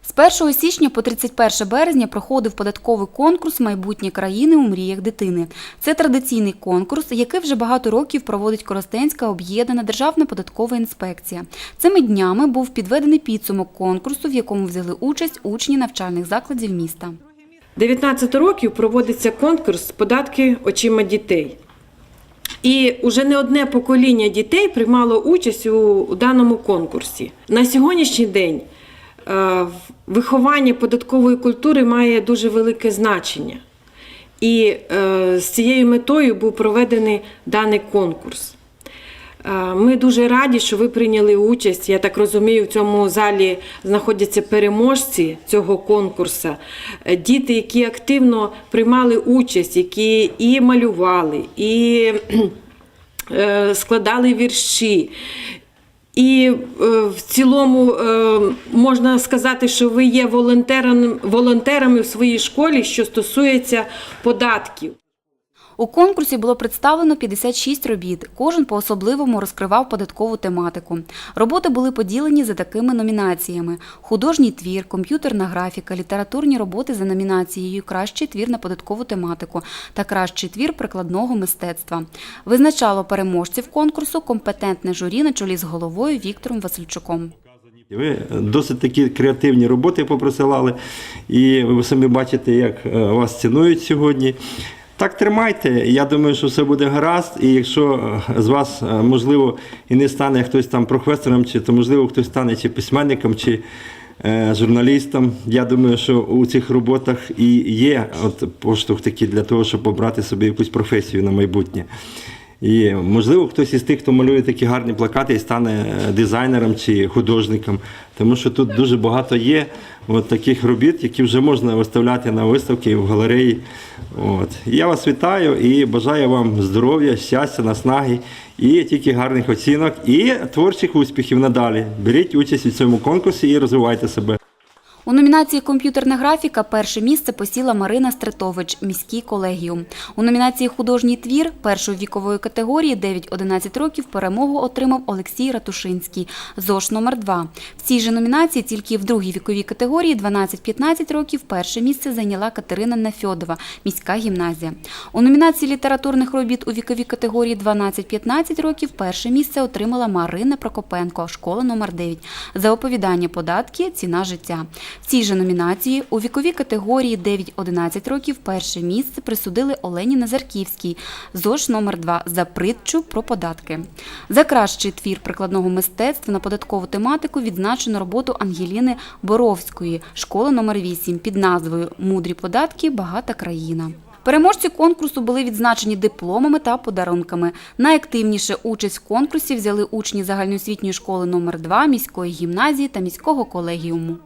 З 1 січня по 31 березня проходив податковий конкурс Майбутнє країни у мріях дитини. Це традиційний конкурс, який вже багато років проводить Коростенська об'єднана державна податкова інспекція. Цими днями був підведений підсумок конкурсу, в якому взяли участь учні навчальних закладів міста. 19 років проводиться конкурс податки очима дітей. І вже не одне покоління дітей приймало участь у, даному конкурсі. На сьогоднішній день виховання податкової культури має дуже велике значення. І е, з цією метою був проведений даний конкурс. Е, Ми дуже раді, що ви прийняли участь. Я так розумію, в цьому залі знаходяться переможці цього конкурсу. Е, Діти, які активно приймали участь, які і малювали, і е, складали вірші. І е, в цілому е, можна сказати, що ви є волонтерами, волонтерами в своїй школі, що стосується податків. У конкурсі було представлено 56 робіт. Кожен по-особливому розкривав податкову тематику. Роботи були поділені за такими номінаціями: художній твір, комп'ютерна графіка, літературні роботи за номінацією Кращий твір на податкову тематику та кращий твір прикладного мистецтва. Визначало переможців конкурсу компетентне журі на чолі з головою Віктором Васильчуком. Ви досить такі креативні роботи поприсилали, і ви самі бачите, як е, вас цінують сьогодні. Так тримайте. Я думаю, що все буде гаразд. І якщо е, з вас, е, можливо, і не стане хтось там професором, чи то можливо хтось стане чи письменником, чи е, журналістом. Я думаю, що у цих роботах і є от поштовх такий для того, щоб обрати собі якусь професію на майбутнє. І можливо, хтось із тих, хто малює такі гарні плакати, і стане е, дизайнером чи художником, тому що тут дуже багато є от таких робіт, які вже можна виставляти на виставки в галереї. От. Я вас вітаю і бажаю вам здоров'я, щастя, наснаги і тільки гарних оцінок і творчих успіхів надалі. Беріть участь у цьому конкурсі і розвивайте себе. У номінації Комп'ютерна графіка перше місце посіла Марина Стретович, міський колегіум. У номінації Художній твір першої вікової категорії 9-11 років перемогу отримав Олексій Ратушинський, ЗОШ номер 2 В цій же номінації тільки в другій віковій категорії 12-15 років перше місце зайняла Катерина Нафьодова, міська гімназія. У номінації літературних робіт у віковій категорії 12-15 років перше місце отримала Марина Прокопенко, школа номер 9 за оповідання податки, ціна життя. В цій же номінації у віковій категорії 9-11 років перше місце присудили Олені Назарківській, ЗОЖ номер 2 за притчу про податки. За кращий твір прикладного мистецтва на податкову тематику відзначено роботу Ангеліни Боровської, школа номер 8 під назвою Мудрі податки, багата країна. Переможці конкурсу були відзначені дипломами та подарунками. Найактивніше участь в конкурсі взяли учні загальноосвітньої школи номер 2 міської гімназії та міського колегіуму.